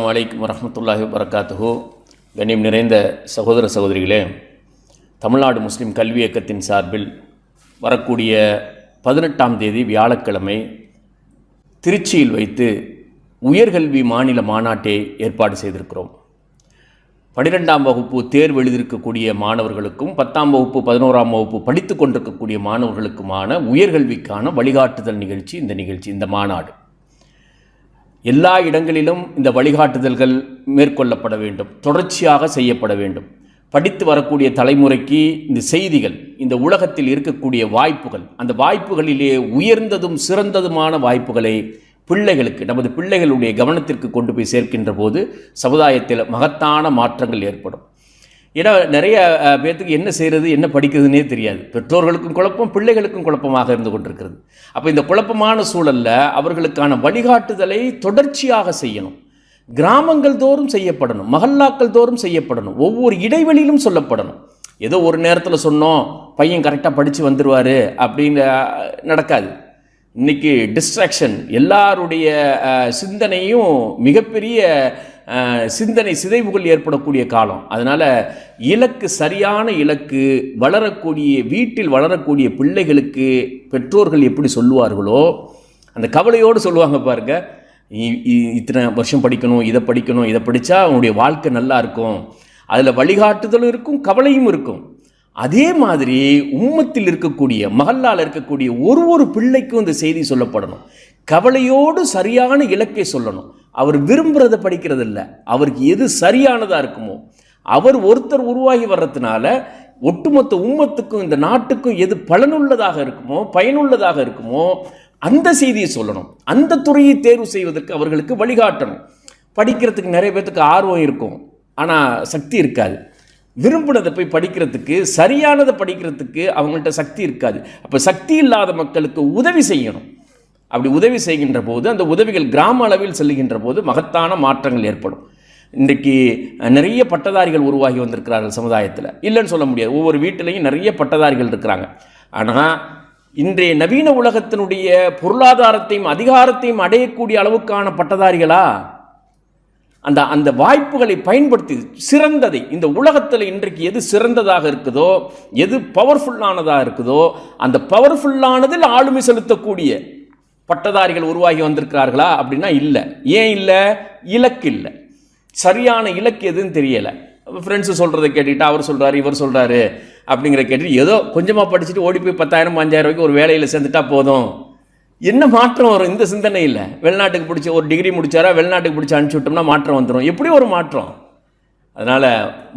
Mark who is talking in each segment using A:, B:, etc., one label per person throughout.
A: அஸ்ஸலாமு அலைக்கும் வரஹ்மத்துல்லாஹி வரகாத்துஹு கண்ணியம் நிறைந்த சகோதர சகோதரிகளே தமிழ்நாடு முஸ்லீம் கல்வி இயக்கத்தின் சார்பில் வரக்கூடிய பதினெட்டாம் தேதி வியாழக்கிழமை திருச்சியில் வைத்து உயர்கல்வி மாநில மாநாட்டை ஏற்பாடு செய்திருக்கிறோம். பனிரெண்டாம் வகுப்பு தேர்வு எழுதியிருக்கக்கூடிய மாணவர்களுக்கும் பத்தாம் வகுப்பு பதினோராம் வகுப்பு படித்து கொண்டிருக்கக்கூடிய மாணவர்களுக்குமான உயர்கல்விக்கான வழிகாட்டுதல் நிகழ்ச்சி இந்த நிகழ்ச்சி இந்த மாநாடு. எல்லா இடங்களிலும் இந்த வழிகாட்டுதல்கள் மேற்கொள்ளப்பட வேண்டும் தொடர்ச்சியாக செய்யப்பட வேண்டும். படித்து வரக்கூடிய தலைமுறைக்கு இந்த செய்திகள் இந்த உலகத்தில் இருக்கக்கூடிய வாய்ப்புகள் அந்த வாய்ப்புகளிலே உயர்ந்ததும் சிறந்ததுமான வாய்ப்புகளை பிள்ளைகளுக்கு நமது பிள்ளைகளுடைய கவனத்திற்கு கொண்டு போய் சேர்க்கின்ற போது சமுதாயத்தில் மகத்தான மாற்றங்கள் ஏற்படும். ஏன்னா நிறைய பேர்த்துக்கு என்ன செய்கிறது என்ன படிக்கிறதுனே தெரியாது. பெற்றோர்களுக்கும் குழப்பம் பிள்ளைகளுக்கும் குழப்பமாக இருந்து கொண்டிருக்கிறது. அப்போ இந்த குழப்பமான சூழலில் அவர்களுக்கான வழிகாட்டுதலை தொடர்ச்சியாக செய்யணும். கிராமங்கள் தோறும் செய்யப்படணும் மகல்லாக்கள் தோறும் செய்யப்படணும் ஒவ்வொரு இடைவெளியிலும் சொல்லப்படணும். ஏதோ ஒரு நேரத்தில் சொன்னோம் பையன் கரெக்டாக படித்து வந்துடுவார் அப்படின்னு நடக்காது. இன்னைக்கு டிஸ்ட்ராக்ஷன் எல்லாருடைய சிந்தனையும் மிகப்பெரிய சிந்தனை சிதைவுகள் ஏற்படக்கூடிய காலம். அதனால் இலக்கு சரியான இலக்கு வளரக்கூடிய வீட்டில் வளரக்கூடிய பிள்ளைகளுக்கு பெற்றோர்கள் எப்படி சொல்லுவார்களோ அந்த கவலையோடு சொல்லுவாங்க பாருங்க இ- இ- இத்தனை வருஷம் படிக்கணும் இதை படிக்கணும் இதை படித்தா அவனுடைய வாழ்க்கை நல்லா இருக்கும். அதில் வழிகாட்டுதலும் இருக்கும் கவலையும் இருக்கும். அதே மாதிரி உம்மத்தில் இருக்கக்கூடிய மகல்லால் இருக்கக்கூடிய ஒரு ஒரு பிள்ளைக்கும் இந்த செய்தி சொல்லப்படணும். கவலையோடு சரியான இலக்கை சொல்லணும். அவர் விரும்புகிறத படிக்கிறது இல்லை அவருக்கு எது சரியானதாக இருக்குமோ. அவர் ஒருத்தர் உருவாகி வர்றதுனால ஒட்டுமொத்த உம்மத்துக்கும் இந்த நாட்டுக்கும் எது பலனுள்ளதாக இருக்குமோ பயனுள்ளதாக இருக்குமோ அந்த செய்தியை சொல்லணும். அந்த துறையை தேர்வு செய்வதற்கு அவர்களுக்கு வழிகாட்டணும். படிக்கிறதுக்கு நிறைய பேர்த்துக்கு ஆர்வம் இருக்கும். ஆனால் சக்தி இருக்காது. விரும்பினதை போய் படிக்கிறதுக்கு சரியானதை படிக்கிறதுக்கு அவங்கள்ட்ட சக்தி இருக்காது. அப்போ சக்தி இல்லாத மக்களுக்கு உதவி செய்யணும். அப்படி உதவி செய்கின்ற போது அந்த உதவிகள் கிராம அளவில் செல்லுகின்ற போது மகத்தான மாற்றங்கள் ஏற்படும். இன்றைக்கு நிறைய பட்டதாரிகள் உருவாகி வந்திருக்கிறார்கள் சமுதாயத்தில். இல்லைன்னு சொல்ல முடியாது. ஒவ்வொரு வீட்டிலையும் நிறைய பட்டதாரிகள் இருக்கிறாங்க. ஆனால் இன்றைய நவீன உலகத்தினுடைய பொருளாதாரத்தையும் அதிகாரத்தையும் அடையக்கூடிய அளவுக்கான பட்டதாரிகளா? அந்த அந்த வாய்ப்புகளை பயன்படுத்தி சிறந்ததை இந்த உலகத்தில் இன்றைக்கு எது சிறந்ததாக இருக்குதோ எது பவர்ஃபுல்லானதாக இருக்குதோ அந்த பவர்ஃபுல்லானதில் ஆளுமை செலுத்தக்கூடிய பட்டதாரிகள் உருவாகி வந்திருக்கிறார்களா அப்படின்னா இல்லை. ஏன் இல்லை? இலக்கு இல்லை. சரியான இலக்கு எதுன்னு தெரியலை. ஃப்ரெண்ட்ஸு சொல்கிறத கேட்டுக்கிட்டு அவர் சொல்கிறாரு இவர் சொல்கிறாரு அப்படிங்கிற கேட்டுட்டு ஏதோ கொஞ்சமாக படிச்சுட்டு ஓடி போய் பத்தாயிரம் அஞ்சாயிரம் ரூபாய்க்கு ஒரு வேலையில் சேர்ந்துட்டா போதும். என்ன மாற்றம் வரும்? இந்த சிந்தனை இல்லை. வெளிநாட்டுக்கு பிடிச்ச ஒரு டிகிரி முடிச்சாரா வெளிநாட்டுக்கு பிடிச்சி அனுப்பிச்சி விட்டோம்னா மாற்றம் வந்துடும் எப்படி ஒரு மாற்றம்? அதனால்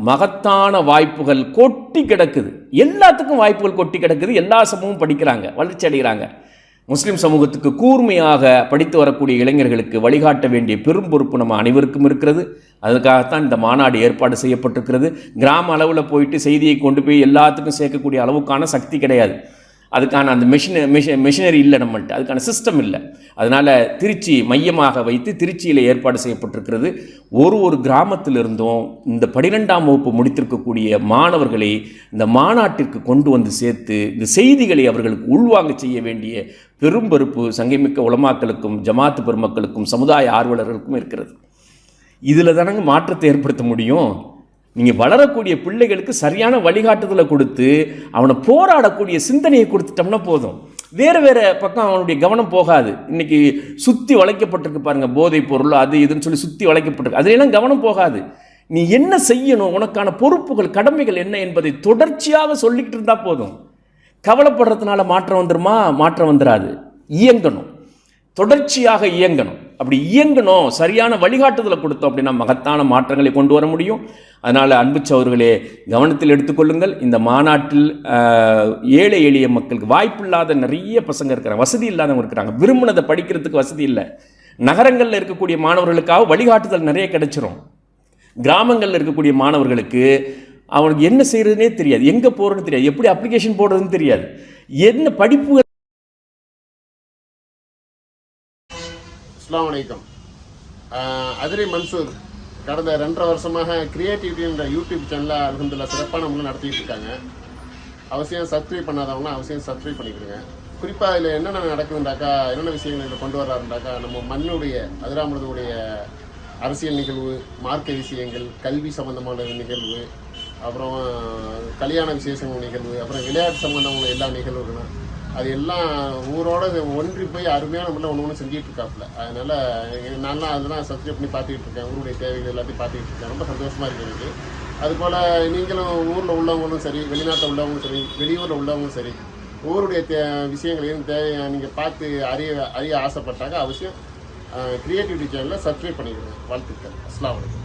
A: மகத்தான வாய்ப்புகள் கொட்டி கிடக்குது. எல்லாத்துக்கும் வாய்ப்புகள் கொட்டி கிடக்குது. எல்லா சமூகமும் படிக்கிறாங்க வளர்ச்சி அடைகிறாங்க. முஸ்லிம் சமூகத்துக்கு கூர்மையாக படித்து வரக்கூடிய இளைஞர்களுக்கு வழிகாட்ட வேண்டிய பெரும் பொறுப்பு நம்ம அனைவருக்கும் இருக்கிறது. அதுக்காகத்தான் இந்த மாநாடு ஏற்பாடு செய்யப்பட்டிருக்கிறது. கிராம அளவில் போயிட்டு செய்தியை கொண்டு போய் எல்லாத்துக்கும் சேர்க்கக்கூடிய அளவுக்கான சக்தி கிடையாது. அதுக்கான அந்த மிஷின மெஷி மிஷினரி இல்லை நம்மள்கிட்ட அதுக்கான சிஸ்டம் இல்லை. அதனால் திருச்சி மையமாக வைத்து திருச்சியில் ஏற்பாடு செய்யப்பட்டிருக்கிறது. ஒரு ஒரு கிராமத்திலிருந்தும் இந்த பனிரெண்டாம் வகுப்பு முடித்திருக்கக்கூடிய மாணவர்களை இந்த மாநாட்டிற்கு கொண்டு வந்து சேர்த்து இந்த செய்திகளை அவர்களுக்கு உள்வாங்க செய்ய வேண்டிய பெரும் பொறுப்பு சங்கமிக்க உலமாக்களுக்கும் ஜமாத்து பெருமக்களுக்கும் சமுதாய ஆர்வலர்களுக்கும் இருக்கிறது. இதில் தானங்க மாற்றத்தை ஏற்படுத்த முடியும்? நீங்கள் வளரக்கூடிய பிள்ளைகளுக்கு சரியான வழிகாட்டுதலை கொடுத்து அவனை போராடக்கூடிய சிந்தனையை கொடுத்துட்டோம்னா போதும். வேறு வேறு பக்கம் அவனுடைய கவனம் போகாது. இன்றைக்கி சுற்றி வளைக்கப்பட்டிருக்கு பாருங்கள் போதைப் பொருள் அது இதுன்னு சொல்லி சுற்றி வளைக்கப்பட்டிருக்கு. அதுலெல்லாம் கவனம் போகாது. நீ என்ன செய்யணும் உனக்கான பொறுப்புகள் கடமைகள் என்ன என்பதை தொடர்ச்சியாக சொல்லிக்கிட்டு இருந்தால் போதும். கவலைப்படுறதுனால மாற்றம் வந்துருமா? மாற்றம் வந்துடாது இயங்கணும். தொடர்ச்சியாக இயங்கணும். அப்படி இயங்கணும் சரியான வழிகாட்டுதலை கொடுத்தோம் அப்படின்னா மகத்தான மாற்றங்களை கொண்டு வர முடியும். அதனால் அன்பு சவர்களே கவனத்தில் எடுத்துக்கொள்ளுங்கள். இந்த மாநாட்டில் ஏழை எளிய மக்களுக்கு வாய்ப்பில்லாத நிறைய பசங்க இருக்கிறாங்க. வசதி இல்லாதவங்க இருக்கிறாங்க. விரும்பினதை படிக்கிறதுக்கு வசதி இல்லை. நகரங்களில் இருக்கக்கூடிய மாணவர்களுக்காக வழிகாட்டுதல் நிறைய கிடைச்சிரும். கிராமங்களில் இருக்கக்கூடிய மாணவர்களுக்கு அவனுக்கு என்ன செய்கிறதுனே தெரியாது. எங்கே போகிறதுன்னு தெரியாது. எப்படி அப்ளிகேஷன் போடுறதுன்னு தெரியாது. என்ன படிப்பு
B: அஸ்லாம் வலைக்கம் அதிரி மன்சூர் கடந்த ரெண்டரை வருஷமாக கிரியேட்டிவிட்டின்ற யூடியூப் சேனலில் அலமதுல்லா சிறப்பான முறையில் நடத்திட்டு இருக்காங்க. அவசியம் சப்ஸ்கிரைப் பண்ணாதவங்க அவசியம் சப்ஸ்கிரைப் பண்ணிக்கிடுங்க. குறிப்பாக இதில் என்னென்ன நடக்குதுண்டாக்கா என்னென்ன விஷயங்கள் இதில் கொண்டு வர்றாருண்டாக்கா நம்ம மண்ணுடைய அதிராமருடைய அரசியல் நிகழ்வு மார்க்க விஷயங்கள் கல்வி சம்பந்தமான நிகழ்வு அப்புறம் கல்யாண விசேஷங்கள் நிகழ்வு அப்புறம் விளையாட்டு சம்பந்தமான எல்லா நிகழ்வுகளும் அது எல்லாம் ஊரோட ஒன்றி போய் அருமையான முறையில் ஒன்று ஒன்று செஞ்சுட்டு இருக்காப்புல அதனால நான்லாம் அதெல்லாம் சப்ஸ்கிரைப் பண்ணி பார்த்துக்கிட்டு இருக்கேன் ஊருடைய தேவைகள் எல்லாத்தையும் பார்த்துக்கிட்டு இருக்கேன் ரொம்ப சந்தோஷமாக இருக்கு எனக்கு. அதுபோல் நீங்களும் ஊரில் உள்ளவங்களும் சரி வெளிநாட்டில் உள்ளவங்களும் சரி வெளியூரில் உள்ளவங்களும் சரி ஊருடைய தே விஷயங்களையும் தேவை நீங்கள் பார்த்து அறிய அறிய ஆசைப்பட்டாங்க அவசியம் கிரியேட்டிவிட்டி சேனலில் சப்ஸ்கிரைப் பண்ணிக்கிறேன் வாழ்த்துக்கள். அஸ்லாம் வலைக்கம்